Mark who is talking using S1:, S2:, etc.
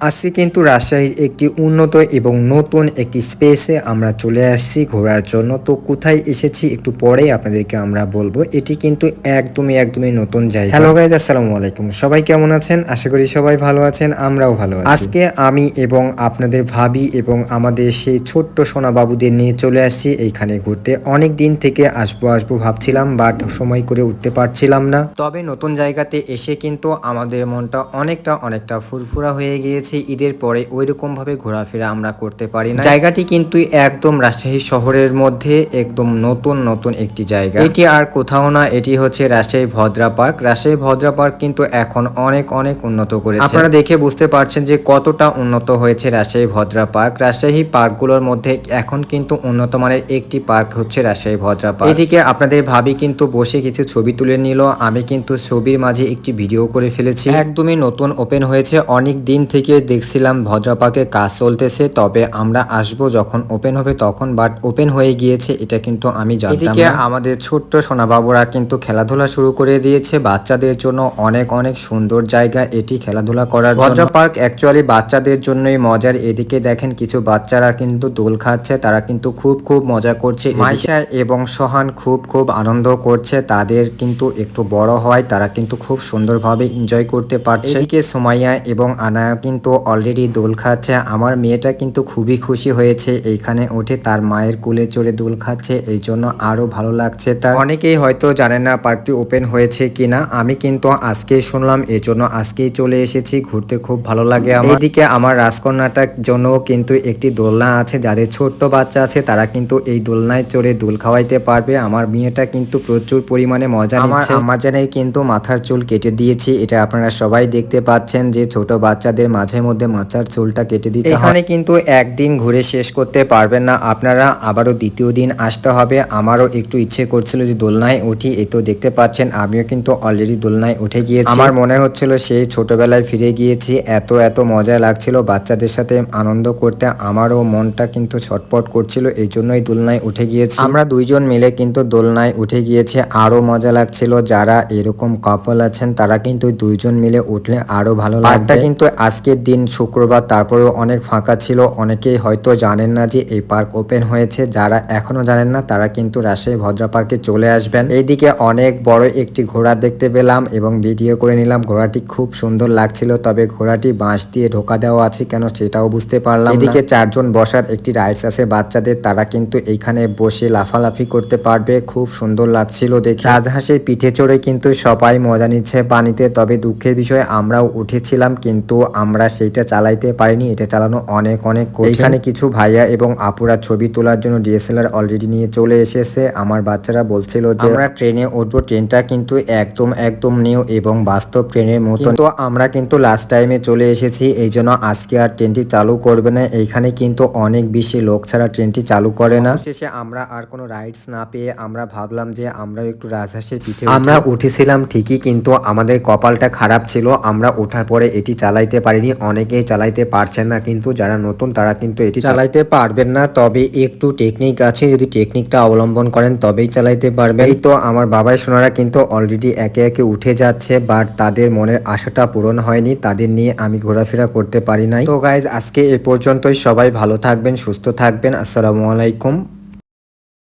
S1: আজকে কিন্তু রাজশাহীর একটি উন্নত এবং নতুন একটি স্পেসে আমরা চলে আসছি ঘোরার জন্য। তো কোথায় এসেছি একটু পরেই আপনাদেরকে আমরা বলব। এটি কিন্তু একদমই একদমই নতুন জায়গা। হ্যালো গাইজ আসসালামু আলাইকুম। সবাই কেমন আছেন? আশা করি সবাই ভালো আছেন আমরাও ভালো আছি। আজকে আমি এবং আপনাদের ভাবি এবং আমাদের সেই ছোট্ট সোনা বাবুদের নিয়ে চলে আসছি এইখানে ঘুরতে। অনেক দিন থেকে আসব আসব ভাবছিলাম বাট সময় করে উঠতে পারছিলাম না। তবে নতুন জায়গাতে এসে কিন্তু আমাদের মনটা অনেকটা অনেকটা ফুরফুরা হয়ে গিয়েছে। ঈদের পরে ওই রকম ভাবে ঘোরাফেরা আমরা করতে পারি না জায়গাটি কিন্তু একদম রাজশাহী শহরের মধ্যে একদম নতুন নতুন একটি জায়গা। এটি আর কোথাও না, এটি হচ্ছে রাজশাহী ভদ্রা পার্ক। রাজশাহী ভদ্রা পার্ক কিন্তু এখন অনেক অনেক উন্নত করেছে। আপনারা দেখে বুঝতে পারছেন যে কতটা উন্নত হয়েছে রাজশাহী ভদ্রা পার্ক। রাজশাহী পার্কগুলোর মধ্যে এখন কিন্তু উন্নত মানের একটি পার্ক হচ্ছে রাজশাহী ভদ্রা পার্ক। এদিকে আপনাদের ভাবি কিন্তু বসে কিছু ছবি তুলে নিল। আমি কিন্তু ছবির মাঝে একটি ভিডিও করে ফেলেছি। একদমই নতুন, ওপেন হয়েছে। অনেক দিন থেকে দেখছিলাম ভদ্রা পার্কে কাজ চলতেছে তবে আমরা আসব যখন ওপেন হবে তখন বাট ওপেন হয়ে গিয়েছে এটা কিন্তু আমি জানতাম এদিকে আমাদের ছোট্ট সোনা বাবুরা কিন্তু খেলাধুলা শুরু করে দিয়েছে বাচ্চাদের জন্য অনেক অনেক সুন্দর জায়গা এটি খেলাধুলা করার ভদ্রা পার্ক অ্যাকচুয়ালি বাচ্চাদের জন্যই মজার এদিকে দেখেন কিছু বাচ্চারা কিন্তু দোল খাচ্ছে তারা কিন্তু খুব খুব মজা করছে মাইশা এবং সোহান খুব খুব আনন্দ করছে তাদের কিন্তু একটু বড় হয় তারা কিন্তু খুব সুন্দরভাবে এনজয় করতে পারছে। এদিকে সোমাইয়া এবং আনায়া কিন্তু অলরেডি দোল খাচ্ছে। আমার মেয়েটা কিন্তু খুবই খুশি হয়েছে এইখানে উঠে। তার মায়ের কোলে চড়ে দোল খাচ্ছে। এই জন্য আরও ভালো লাগছে তার। অনেকেই হয়তো জানে না পার্কটি ওপেন হয়েছে কিনা। আমি কিন্তু আজকেই শুনলাম এই জন্য আজকেই চলে এসেছি। ঘুরতে খুব ভালো লাগে আমার। এদিকে আমার রাজকন্যাটার জন্য কিন্তু একটি দোলনা আছে। যাদের ছোট্ট বাচ্চা আছে তারা কিন্তু এই দোলনায় চড়ে দোল খাওয়াইতে পারবে। আমার মেয়েটা কিন্তু প্রচুর পরিমাণে মজা নিচ্ছে। আমার জানাই কিন্তু মাথার চুল কেটে দিয়েছি। এটা আপনারা সবাই দেখতে পাচ্ছেন যে ছোট বাচ্চাদের মাঝে মধ্যে মাথার চুলটা কেটে দিতে এখানে কিন্তু একদিন ঘুরে শেষ করতে পারবেন না। আপনারা আবারও দ্বিতীয় দিন আসতে হবে। আমারও একটু ইচ্ছে করছিল যে দোলনায় উঠি এ তো দেখতে পাচ্ছেন আমিও কিন্তু অলরেডি দোলনায় উঠে গিয়েছি। আমার মনে হচ্ছিল সেই ছোটবেলায় ফিরে গিয়েছি। এত এত মজা লাগছিল বাচ্চাদের সাথে আনন্দ করতে। আমারও মনটা কিন্তু ছটপট করছিল এই জন্যই দোলনায় উঠে গিয়েছি। আমরা দুইজন মিলে কিন্তু দোলনায় উঠে গিয়েছে। আরও মজা লাগছিল। যারা এরকম কাপল আছেন তারা কিন্তু দুইজন মিলে উঠলে আরও ভালো লাগবে। কিন্তু আজকের দিন শুক্রবার, তারপরেও অনেক ফাঁকা ছিল। অনেকেই হয়তো জানেন না যে এই পার্ক ওপেন হয়েছে। যারা এখনও জানেন না, তারা কিন্তু রাজশাহী ভদ্রা পার্কে চলে আসবেন। এইদিকে অনেক বড় একটি ঘোড়া দেখতে পেলাম এবং ভিডিও করে নিলাম। ঘোড়াটি খুব সুন্দর লাগছিল, তবে ঘোড়াটি বাঁশ দিয়ে ঢোকা দেওয়া আছে কেন সেটাও বুঝতে পারলাম এদিকে চারজন বসার একটি রাইডস আছে বাচ্চাদের, তারা কিন্তু এইখানে বসে লাফালাফি করতে পারবে। খুব সুন্দর লাগছিল দেখে। রাজহাঁসের পিঠে চড়ে কিন্তু সবাই মজা নিচ্ছে পানিতে, তবে দুঃখের বিষয়, আমরাও উঠেছিলাম, কিন্তু আমরা সেইটা চালাইতে পারিনি এটা চালানো অনেক অনেক। এখানে কিছু ভাইয়া এবং আপুরা ছবি তোলার জন্য ডিএসএলআর অলরেডি নিয়ে চলে এসেছে। আমার বাচ্চারা বলছিল যে আমরা ট্রেনে উঠবো ট্রেনটা কিন্তু একদম একদম নিউ এবং বাস্তব ট্রেনের মতো তো আমরা কিন্তু লাস্ট টাইমে চলে এসেছি এই জন্য আজকে আর ট্রেনটি চালু করবে না। এইখানে কিন্তু অনেক বেশি লোক ছাড়া ট্রেনটি চালু করে না। শেষে আমরা আর কোনো রাইডস না পেয়ে আমরা ভাবলাম যে আমরা একটু রাজহাঁসের পিঠে আমরা উঠেছিলাম ঠিকই কিন্তু আমাদের কপালটা খারাপ ছিল। আমরা ওঠার পরে এটি চালাইতে পারিনি। অনেকেই চালাইতে পারছেন না কিন্তু যারা নতুন তারা কিন্তু এটি চালাইতে পারবেন না তবে একটু টেকনিক আছে যদি টেকনিকটা অবলম্বন করেন তবেই চালাইতে পারবে এই তো আমার বাবাই সোনারা কিন্তু অলরেডি একে একে উঠে যাচ্ছে বাট তাদের মনের আশাটা পূরণ হয়নি তাদের নিয়ে আমি ঘোরাফেরা করতে পারি নাই। তো গাইজ আজকে এ পর্যন্তই সবাই ভালো থাকবেন সুস্থ থাকবেন আসসালামু আলাইকুম।